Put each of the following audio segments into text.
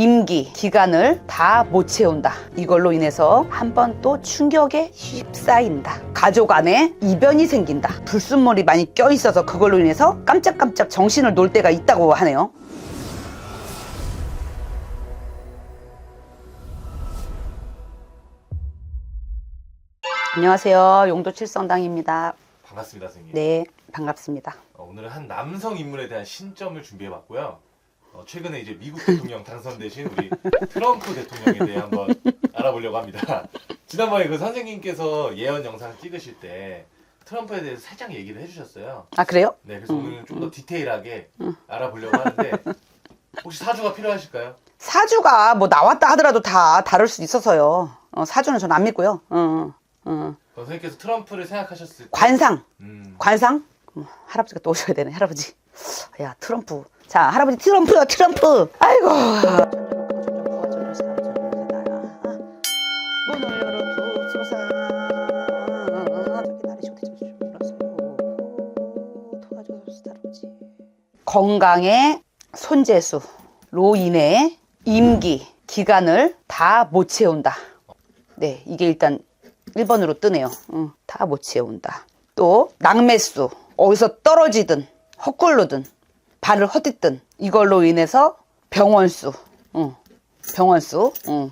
임기 기간을 다 못 채운다. 이걸로 인해서 한 번 또 충격에 휩싸인다. 가족 안에 이변이 생긴다. 불순물이 많이 껴있어서 그걸로 인해서 깜짝깜짝 정신을 놓을 때가 있다고 하네요. 안녕하세요. 용도 칠성당입니다. 반갑습니다, 선생님. 네, 반갑습니다. 어, 오늘은 한 남성 인물에 대한 신점을 준비해봤고요. 어, 최근에 이제 미국 대통령 당선되신 우리 트럼프 대통령에 대해 한번 알아보려고 합니다. 지난번에 그 선생님께서 예언 영상 찍으실 때 트럼프에 대해서 살짝 얘기를 해주셨어요. 아, 그래요? 네, 그래서 오늘은 좀 더 디테일하게 알아보려고 하는데 혹시 사주가 필요하실까요? 사주가 뭐 나왔다 하더라도 다 다를 수 있어서요. 어, 사주는 전 안 믿고요. 어, 어. 어, 선생님께서 트럼프를 생각하셨을 때 관상, 음, 관상? 음, 할아버지가 또 오셔야 되네, 할아버지. 야, 트럼프. 자, 할아버지 트럼프요, 트럼프. 아이고. 문을 열어두소서. 저기 날이 좋대, 좀 불러서요. 도와줘서 할아버지. 건강에 손재수, 로 인해 임기, 기간을 다 못 채운다. 네, 이게 일단 1번으로 뜨네요. 응, 다 못 채운다. 또 낙매수, 어디서 떨어지든 헛굴르든 발을 헛디든 이걸로 인해서 병원수, 응, 병원수, 응,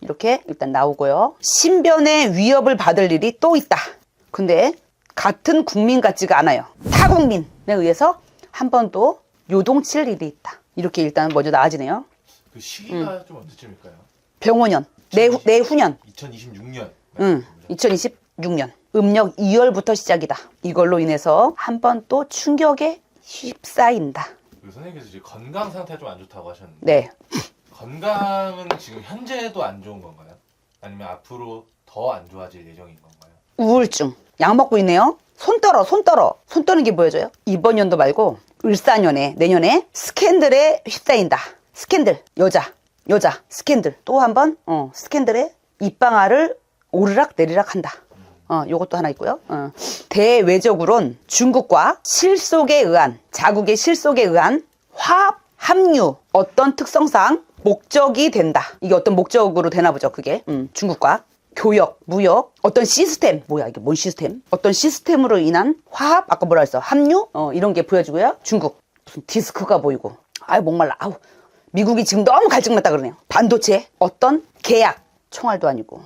이렇게 일단 나오고요. 신변의 위협을 받을 일이 또 있다. 근데 같은 국민 같지가 않아요. 타국민에 의해서 한 번 또 요동칠 일이 있다. 이렇게 일단 먼저 나아지네요. 그 시기가 좀 언제쯤일까요? 병원년, 내후, 내후년, 2026년. 응, 2026년. 음력 2월부터 시작이다. 이걸로 인해서 한 번 또 충격에 휩싸인다. 선생님께서 이제 건강 상태가 좀안 좋다고 하셨는데 네. 건강은 지금 현재도 안 좋은 건가요? 아니면 앞으로 더 안 좋아질 예정인 건가요? 우울증. 약 먹고 있네요. 손 떨어, 손 떨어. 손 떠는 게 보여져요? 이번 연도 말고 을사년에, 내년에 스캔들에 휩싸인다. 스캔들. 여자. 여자. 스캔들. 또 한 번, 어, 스캔들에 입방아를 오르락 내리락 한다. 어, 요것도 하나 있고요. 어. 대외적으론 중국과 실속에 의한, 자국의 실속에 의한 화합, 합류, 어떤 특성상 목적이 된다. 이게 어떤 목적으로 되나 보죠, 그게. 음, 중국과. 교역, 무역, 어떤 시스템, 뭐야, 이게 뭔 시스템? 어떤 시스템으로 인한 화합, 아까 뭐라 했어? 합류? 어, 이런 게 보여지고요. 중국. 무슨 디스크가 보이고. 아유, 목말라. 아우. 미국이 지금 너무 갈증났다 그러네요. 반도체, 어떤 계약, 총알도 아니고,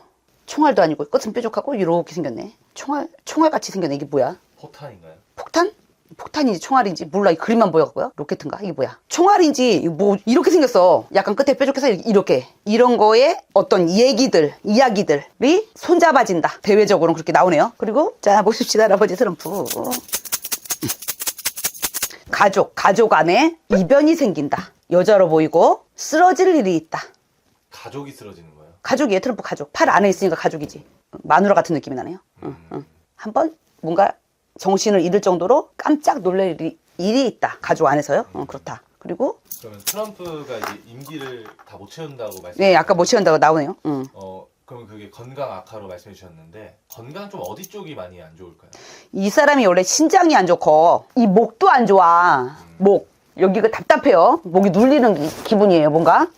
총알도 아니고, 끝은 뾰족하고, 이렇게 생겼네. 총알, 총알 같이 생겼네. 이게 뭐야? 포탄인가요? 폭탄? 폭탄인지 총알인지 몰라 이 그림만 보여갖고요 로켓인가 이게 뭐야 총알인지 뭐 이렇게 생겼어 약간 끝에 뾰족해서 이렇게 이런 거에 어떤 얘기들 이야기들이 손잡아진다 대외적으로는 그렇게 나오네요 그리고 자 보십시다 할아버지 트럼프 가족 가족 안에 이변이 생긴다 여자로 보이고 쓰러질 일이 있다 가족이 쓰러지는 거예요? 가족이에요 트럼프 가족. 팔 안에 있으니까 가족이지. 마누라 같은 느낌이 나네요. 응, 응. 한번 뭔가 정신을 잃을 정도로 깜짝 놀랄 일이, 일이 있다. 가족 안에서요? 어, 그렇다. 그리고 그러면 트럼프가 이제 임기를 다 못 채운다고 말씀. 네 아까 못 채운다고 나오네요. 응. 어 그러면 그게 건강 악화로 말씀해 주셨는데 건강 좀 어디 쪽이 많이 안 좋을까요? 이 사람이 원래 신장이 안 좋고 이 목도 안 좋아. 목. 여기가 답답해요. 목이 눌리는 기, 기분이에요 뭔가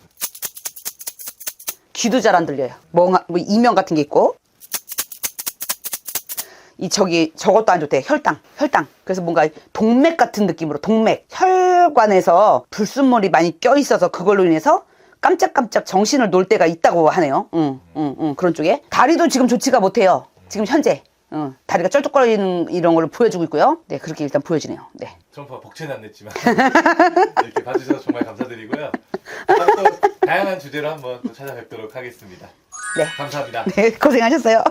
귀도 잘 안 들려요. 뭔가 뭐 이명 같은 게 있고. 이 저기 저것도 안 좋대. 혈당 혈당. 그래서 뭔가 동맥 같은 느낌으로 동맥. 혈관에서 불순물이 많이 껴 있어서 그걸로 인해서 깜짝깜짝 정신을 놓을 때가 있다고 하네요. 응, 응, 응, 그런 쪽에. 다리도 지금 좋지가 못해요. 지금 현재. 응, 다리가 쩔뚝거리는 이런 걸 보여주고 있고요. 네 그렇게 일단 보여지네요. 네. 트럼프가 복채는 안 냈지만. 이렇게 봐주셔서 정말 감사드리고요. 다양한 주제로 한번 또 찾아뵙도록 하겠습니다. 네. 감사합니다. 네, 고생하셨어요